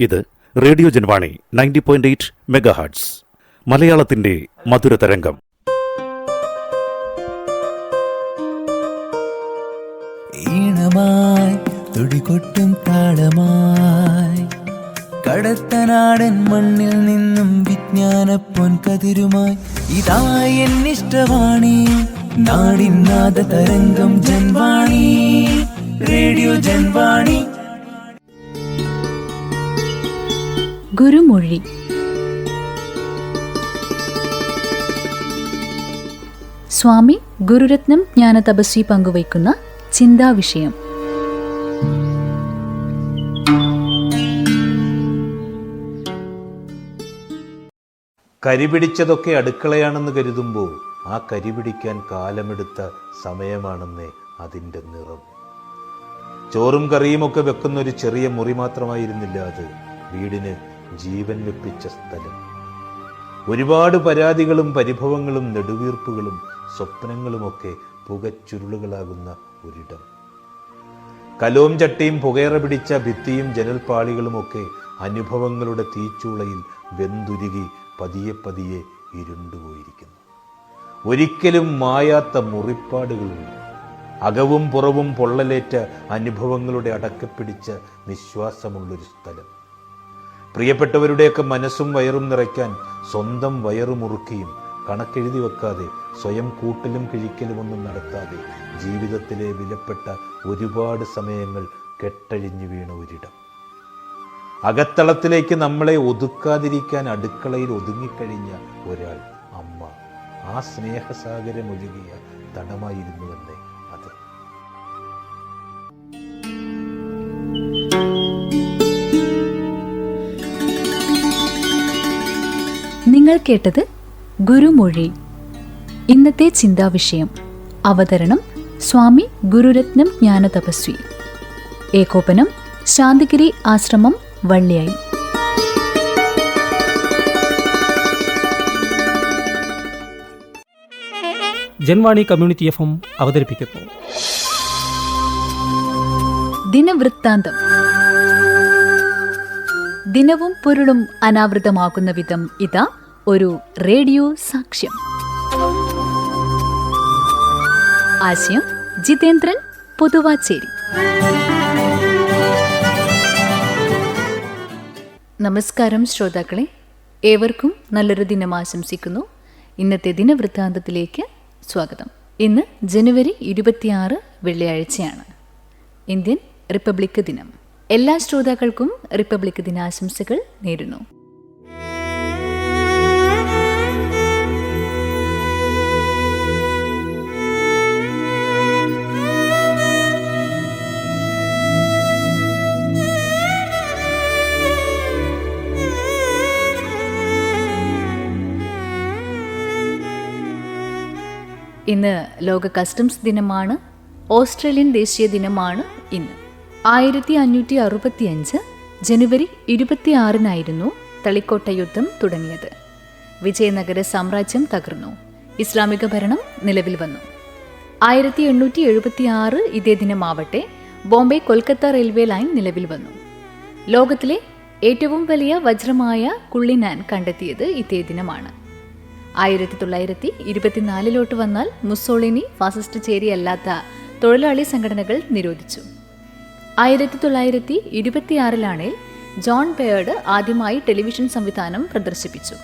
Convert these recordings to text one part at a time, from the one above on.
ഇത് radio Janvani ninety point eight megahertz മലയാളത്തിന്റെ മധുരതരംഗം ഈണമായി തുടികൊട്ടും താളമായി കടത്തനാടൻ മണ്ണിൽ നിന്നും വിജ്ഞാനപ്പൊൻ കതിരുമായി ഇതാ എന്നിഷ്ടവാണി നാടിനാഥ തരംഗം ജൻവാണി റേഡിയോ ജൻവാണി. ഗുരുമൊഴി. സ്വാമി ഗുരുരത്നം ജ്ഞാന തപസ്വി പങ്കുവയ്ക്കുന്ന ചിന്താവിഷയം. കരിപിടിച്ചതൊക്കെ അടുക്കളയാണെന്ന് കരുതുമ്പോൾ ആ കരിപിടിക്കാൻ കാലമെടുത്ത സമയമാണെന്നേ അതിന്റെ നിറം. ചോറും കറിയുമൊക്കെ വെക്കുന്ന ഒരു ചെറിയ മുറി മാത്രമായിരുന്നില്ല അത്. വീടിന് ജീവൻ വെപ്പിച്ച സ്ഥലം. ഒരുപാട് പരാതികളും പരിഭവങ്ങളും നെടുവീർപ്പുകളും സ്വപ്നങ്ങളുമൊക്കെ പുകച്ചുരുളുകളാകുന്ന ഒരിടം. കലോം ചട്ടിയും പുകയറ പിടിച്ച ഭിത്തിയും ജനൽപാളികളുമൊക്കെ അനുഭവങ്ങളുടെ തീച്ചൂളയിൽ വെന്തുരുകി പതിയെ പതിയെ ഇരുണ്ടുപോയിരിക്കുന്നു. ഒരിക്കലും മായാത്ത മുറിപ്പാടുകളുണ്ട്. അകവും പുറവും പൊള്ളലേറ്റ അനുഭവങ്ങളുടെ അടക്കപ്പിടിച്ച നിശ്വാസമുള്ളൊരു സ്ഥലം. പ്രിയപ്പെട്ടവരുടെയൊക്കെ മനസ്സും വയറും നിറയ്ക്കാൻ സ്വന്തം വയറു മുറുക്കിയും കണക്കെഴുതി വെക്കാതെ സ്വയം കൂട്ടലും കിഴിക്കലുമൊന്നും നടത്താതെ ജീവിതത്തിലെ വിലപ്പെട്ട ഒരുപാട് സമയങ്ങൾ കെട്ടഴിഞ്ഞു വീണ ഒരിടം. അകത്തളത്തിലേക്ക് നമ്മളെ ഒതുക്കാതിരിക്കാൻ അടുക്കളയിൽ ഒതുങ്ങിക്കഴിഞ്ഞ ഒരാൾ അമ്മ. ആ സ്നേഹസാഗരം സ്നേഹസാഗരമൊഴുകിയ തടമായിരുന്നുവെന്നേ നിങ്ങൾ കേട്ടത് ഗുരുമൊഴി. ഇന്നത്തെ ചിന്താവിഷയം അവതരണം സ്വാമി ഗുരുരത്നം ജ്ഞാനതപസ്വി. ഏകോപനം ശാന്തിഗിരി ആശ്രമം വള്ളിയായി. ജൻവാണി കമ്മ്യൂണിറ്റി എഫ് എം അവതരിപ്പിക്കുന്നു. ദിനവൃത്താന്തം. ദിനവും പൊരുളും അനാവൃതമാകുന്ന വിധം ഇതാ ഒരു റേഡിയോ സാക്ഷ്യം. ആശയം ജിതേന്ദ്രൻ പൊതുവാച്ചേരി. നമസ്കാരം ശ്രോതാക്കളെ. ഏവർക്കും നല്ലൊരു ദിനം ആശംസിക്കുന്നു. ഇന്നത്തെ ദിനവൃത്താന്തത്തിലേക്ക് സ്വാഗതം. ഇന്ന് ജനുവരി ഇരുപത്തിയാറ് വെള്ളിയാഴ്ചയാണ്. ഇന്ത്യൻ റിപ്പബ്ലിക് ദിനം. എല്ലാ ശ്രോതാക്കൾക്കും റിപ്പബ്ലിക് ദിനാശംസകൾ നേരുന്നു. ഇന്ന് ലോക കസ്റ്റംസ് ദിനമാണ്. ഓസ്ട്രേലിയൻ ദേശീയ ദിനമാണ് ഇന്ന്. ആയിരത്തി അഞ്ഞൂറ്റി അറുപത്തിയഞ്ച് ജനുവരി ഇരുപത്തിയാറിനായിരുന്നു തളിക്കോട്ട യുദ്ധം തുടങ്ങിയത്. വിജയനഗര സാമ്രാജ്യം തകർന്നു. ഇസ്ലാമിക ഭരണം നിലവിൽ വന്നു. ആയിരത്തി എണ്ണൂറ്റി എഴുപത്തി ആറ് ഇതേ ദിനമാവട്ടെ ബോംബെ കൊൽക്കത്ത റെയിൽവേ ലൈൻ നിലവിൽ വന്നു. ലോകത്തിലെ ഏറ്റവും വലിയ വജ്രമായ കുള്ളിനാൻ കണ്ടെത്തിയത് ഇതേ ദിനമാണ്. ആയിരത്തി തൊള്ളായിരത്തി ഇരുപത്തിനാലിലോട്ട് വന്നാൽ മുസോളിനി ഫാസിസ്റ്റ് ചേരിയല്ലാത്ത തൊഴിലാളി സംഘടനകൾ നിരോധിച്ചു. ആയിരത്തി തൊള്ളായിരത്തി ഇരുപത്തിയാറിലാണ് ജോൺ ബേർഡ് ആദ്യമായി ടെലിവിഷൻ സംവിധാനം പ്രദർശിപ്പിച്ചു.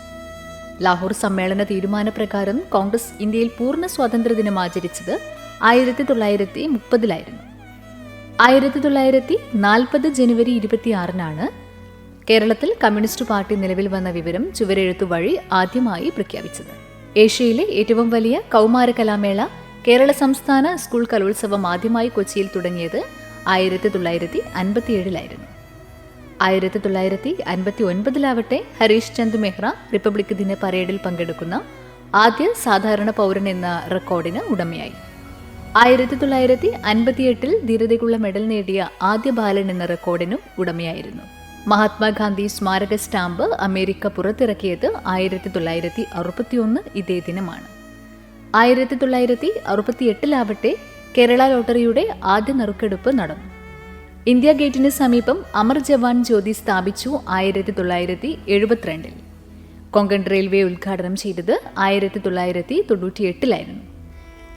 ലാഹോർ സമ്മേളന തീരുമാനപ്രകാരം കോൺഗ്രസ് ഇന്ത്യയിൽ പൂർണ സ്വാതന്ത്ര്യ ദിനം ആചരിച്ചത് ആയിരത്തി തൊള്ളായിരത്തി മുപ്പതിലായിരുന്നു ആയിരത്തി തൊള്ളായിരത്തി നാൽപ്പത് ജനുവരി ഇരുപത്തിയാറിനാണ് കേരളത്തിൽ കമ്മ്യൂണിസ്റ്റ് പാർട്ടി നിലവിൽ വന്ന വിവരം ചുവരെഴുത്തു വഴി ആദ്യമായി പ്രഖ്യാപിച്ചത്. ഏഷ്യയിലെ ഏറ്റവും വലിയ കൗമാര കലാമേള കേരള സംസ്ഥാന സ്കൂൾ കലോത്സവം ആദ്യമായി കൊച്ചിയിൽ തുടങ്ങിയത് ആയിരത്തി തൊള്ളായിരത്തി അൻപത്തിയേഴിലായിരുന്നു ആയിരത്തി തൊള്ളായിരത്തി അൻപത്തി ഒൻപതിലാവട്ടെ ഹരീഷ് ചന്ദ് മെഹ്റ റിപ്പബ്ലിക് ദിന പരേഡിൽ പങ്കെടുക്കുന്ന ആദ്യ സാധാരണ പൗരൻ എന്ന റെക്കോർഡിന് ഉടമയായി. ആയിരത്തി തൊള്ളായിരത്തി അൻപത്തിയെട്ടിൽ ധീരതയ്ക്കുള്ള മെഡൽ നേടിയ ആദ്യ ബാലൻ എന്ന റെക്കോർഡിനും ഉടമയായിരുന്നു. മഹാത്മാഗാന്ധി സ്മാരക സ്റ്റാമ്പ് അമേരിക്ക പുറത്തിറക്കിയത് ആയിരത്തി തൊള്ളായിരത്തി അറുപത്തിയൊന്ന് ഇതേ ദിനമാണ്. ആയിരത്തി തൊള്ളായിരത്തി അറുപത്തിയെട്ടിലാവട്ടെ കേരള ലോട്ടറിയുടെ ആദ്യ നറുക്കെടുപ്പ് നടന്നു. ഇന്ത്യ ഗേറ്റിന് സമീപം അമർ ജവാൻ ജ്യോതി സ്ഥാപിച്ചു ആയിരത്തി തൊള്ളായിരത്തി എഴുപത്തിരണ്ടിൽ കൊങ്കൺ റെയിൽവേ ഉദ്ഘാടനം ചെയ്തത് ആയിരത്തി തൊള്ളായിരത്തി തൊണ്ണൂറ്റിയെട്ടിലായിരുന്നു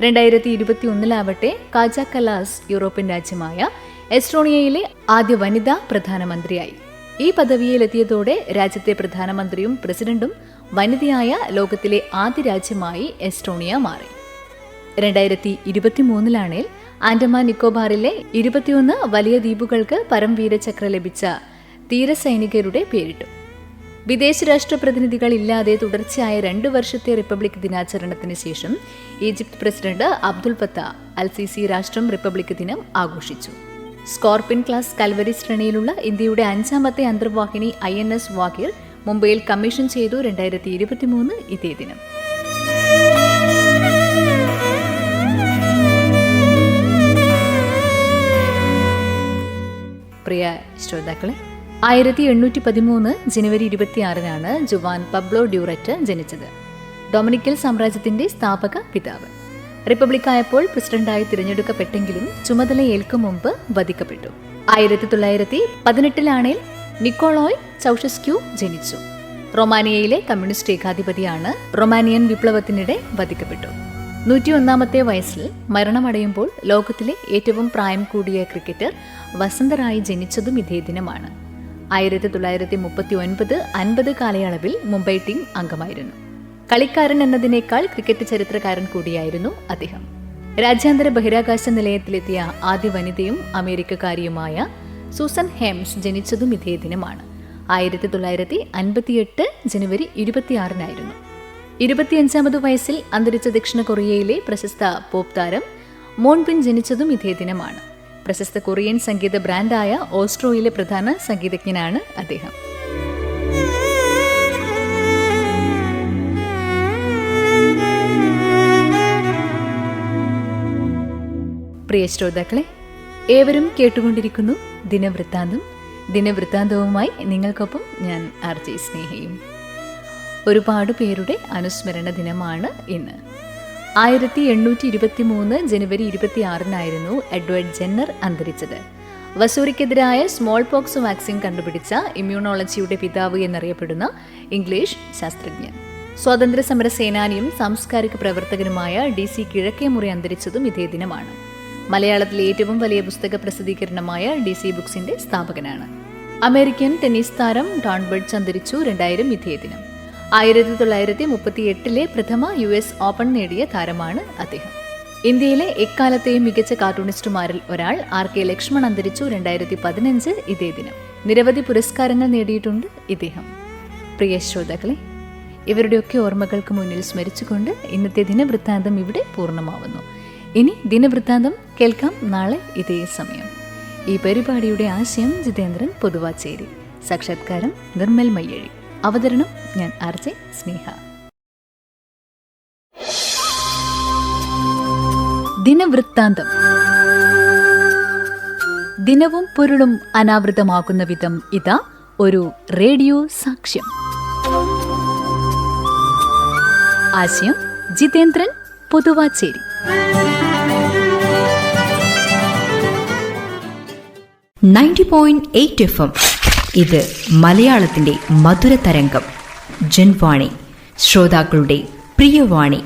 രണ്ടായിരത്തി ഇരുപത്തി ഒന്നിലാവട്ടെ കാജ കലാസ് യൂറോപ്യൻ രാജ്യമായ എസ്റ്റോണിയയിലെ ആദ്യ വനിതാ പ്രധാനമന്ത്രിയായി. ഈ പദവിയിലെത്തിയതോടെ രാജ്യത്തെ പ്രധാനമന്ത്രിയും പ്രസിഡന്റും വനിതയായ ലോകത്തിലെ ആദ്യ രാജ്യമായി എസ്റ്റോണിയ മാറി. രണ്ടായിരത്തി ഇരുപത്തിമൂന്നിലാണേൽ ആൻഡമാൻ നിക്കോബാറിലെ ഇരുപത്തിയൊന്ന് വലിയ ദ്വീപുകൾക്ക് പരംവീര ചക്ര ലഭിച്ച തീരസൈനികരുടെ പേരിട്ടു. വിദേശ രാഷ്ട്ര പ്രതിനിധികൾ ഇല്ലാതെ തുടർച്ചയായ രണ്ടു വർഷത്തെ റിപ്പബ്ലിക് ദിനാചരണത്തിന് ശേഷം Egypt president Abdul Fattah al Sisi രാഷ്ട്രം റിപ്പബ്ലിക് ദിനം ആഘോഷിച്ചു. സ്കോർപിൻ ക്ലാസ് കൽവരി ശ്രേണിയിലുള്ള ഇന്ത്യയുടെ അഞ്ചാമത്തെ അന്തർവാഹിനി ഐ എൻ എസ് വാഗിർ മുംബൈയിൽ കമ്മീഷൻ ചെയ്തു രണ്ടായിരത്തി ഇരുപത്തിമൂന്ന് ഇതേ ദിനം. പ്രിയ ശ്രോതാക്കളെ ആയിരത്തി എണ്ണൂറ്റി പതിമൂന്ന് ജനുവരി ഇരുപത്തിയാറിനാണ് ജുവാൻ പബ്ലോ ഡ്യൂററ്റ് ജനിച്ചത്. ഡൊമിനിക്കൽ സാമ്രാജ്യത്തിന്റെ സ്ഥാപക പിതാവ്. റിപ്പബ്ലിക്കായപ്പോൾ പ്രസിഡന്റായി തിരഞ്ഞെടുക്കപ്പെട്ടെങ്കിലും ചുമതല ഏൽക്കും മുമ്പ് വധിക്കപ്പെട്ടു. ആയിരത്തി തൊള്ളായിരത്തി പതിനെട്ടിലാണേൽ നിക്കോളോയ് ചൌഷസ്ക്യൂ ജനിച്ചു. റൊമാനിയയിലെ കമ്മ്യൂണിസ്റ്റ് ഏകാധിപതിയാണ് റൊമാനിയൻ വിപ്ലവത്തിനിടെ വധിക്കപ്പെട്ടു. നൂറ്റിയൊന്നാമത്തെ വയസ്സിൽ മരണമടയുമ്പോൾ ലോകത്തിലെ ഏറ്റവും പ്രായം കൂടിയ ക്രിക്കറ്റർ വസന്തറായി ജനിച്ചതും ഇതേ ദിനമാണ്. ആയിരത്തി തൊള്ളായിരത്തി മുപ്പത്തി ഒൻപത് അൻപത് കാലയളവിൽ മുംബൈ ടീം അംഗമായിരുന്നു. കളിക്കാരൻ എന്നതിനേക്കാൾ ക്രിക്കറ്റ് ചരിത്രകാരൻ കൂടിയായിരുന്നു അദ്ദേഹം. രാജ്യാന്തര ബഹിരാകാശ നിലയത്തിലെത്തിയ ആദ്യ വനിതയും അമേരിക്കക്കാരിയുമായ സൂസൻ ഹേംസ് ജനിച്ചതും ഇതേ ദിനമാണ്. ആയിരത്തി തൊള്ളായിരത്തി അൻപത്തിയെട്ട് ജനുവരി ഇരുപത്തിയാറിനായിരുന്നു. ഇരുപത്തിയഞ്ചാമത് വയസ്സിൽ അന്തരിച്ച ദക്ഷിണ കൊറിയയിലെ പ്രശസ്ത പോപ്പ് താരം മോൺബിൻ ജനിച്ചതും ഇതേ ദിനമാണ്. പ്രശസ്ത കൊറിയൻ സംഗീത ബ്രാൻഡായ ഓസ്ട്രോയിലെ പ്രധാന സംഗീതജ്ഞനാണ് അദ്ദേഹം. പ്രിയ ശ്രോതാക്കളെ ഏവരും കേട്ടുകൊണ്ടിരിക്കുന്നു ദിനവൃത്താന്തം. ദിനവൃത്താന്തവുമായി നിങ്ങൾക്കൊപ്പം ഞാൻ ആർജി സ്നേഹയും. ഒരുപാട് പേരുടെ അനുസ്മരണ ദിനമാണ് ഇന്ന്. ആയിരത്തി എണ്ണൂറ്റി ഇരുപത്തി മൂന്ന് ജനുവരി ഇരുപത്തി ആറിനായിരുന്നു എഡ്വേർഡ് ജെന്നർ അന്തരിച്ചത്. വസൂരിക്കെതിരായ സ്മോൾ പോക്സ് വാക്സിൻ കണ്ടുപിടിച്ച ഇമ്മ്യൂണോളജിയുടെ പിതാവ് എന്നറിയപ്പെടുന്ന ഇംഗ്ലീഷ് ശാസ്ത്രജ്ഞൻ. സ്വാതന്ത്ര്യ സമര സേനാനിയും സാംസ്കാരിക പ്രവർത്തകനുമായ ഡി സി കിഴക്കേമുറി അന്തരിച്ചതും ഇതേ ദിനമാണ്. മലയാളത്തിലെ ഏറ്റവും വലിയ പുസ്തക പ്രസിദ്ധീകരണമായ ഡി സി ബുക്സിന്റെ സ്ഥാപകനാണ്. അമേരിക്കൻ ടെന്നീസ് താരം ഡോൺ ബർഡ്സ് അന്തരിച്ചു രണ്ടായിരം ഇതേ ദിനം ആയിരത്തി തൊള്ളായിരത്തി മുപ്പത്തി എട്ടിലെ പ്രഥമ യു എസ് ഓപ്പൺ നേടിയ താരമാണ് അദ്ദേഹം. ഇന്ത്യയിലെ എക്കാലത്തെയും മികച്ച കാർട്ടൂണിസ്റ്റുമാരിൽ ഒരാൾ ആർ കെ ലക്ഷ്മൺ അന്തരിച്ചു രണ്ടായിരത്തി പതിനഞ്ച് ഇതേ ദിനം നിരവധി പുരസ്കാരങ്ങൾ നേടിയിട്ടുണ്ട് ഇദ്ദേഹം. പ്രിയ ശ്രോതാക്കളെ ഇവരുടെയൊക്കെ ഓർമ്മകൾക്ക് മുന്നിൽ സ്മരിച്ചുകൊണ്ട് ഇന്നത്തെ ദിനവൃത്താന്തം ഇവിടെ പൂർണമാവുന്നു. ഇനി ദിനവൃത്താന്തം കേൾക്കാം നാളെ ഇതേ സമയം. ഈ പരിപാടിയുടെ ആശയം ജിതേന്ദ്രൻ പൊതുവാച്ചേരി. സാക്ഷാത്കാരം നിർമ്മൽ മയ്യഴി. അവതരണം ഞാൻ ആർ സ്നേഹ. ദിനവൃത്താന്തം. ദിനവും പൊരുളും അനാവൃതമാകുന്ന വിധം ഇതാ ഒരു റേഡിയോ സാക്ഷ്യം. ആശയം Jithendran Pothuvachery. Ninety point F M. ഇത് മലയാളത്തിന്റെ മധുര തരംഗം ജൻവാണി. ശ്രോതാക്കളുടെ പ്രിയവാണി.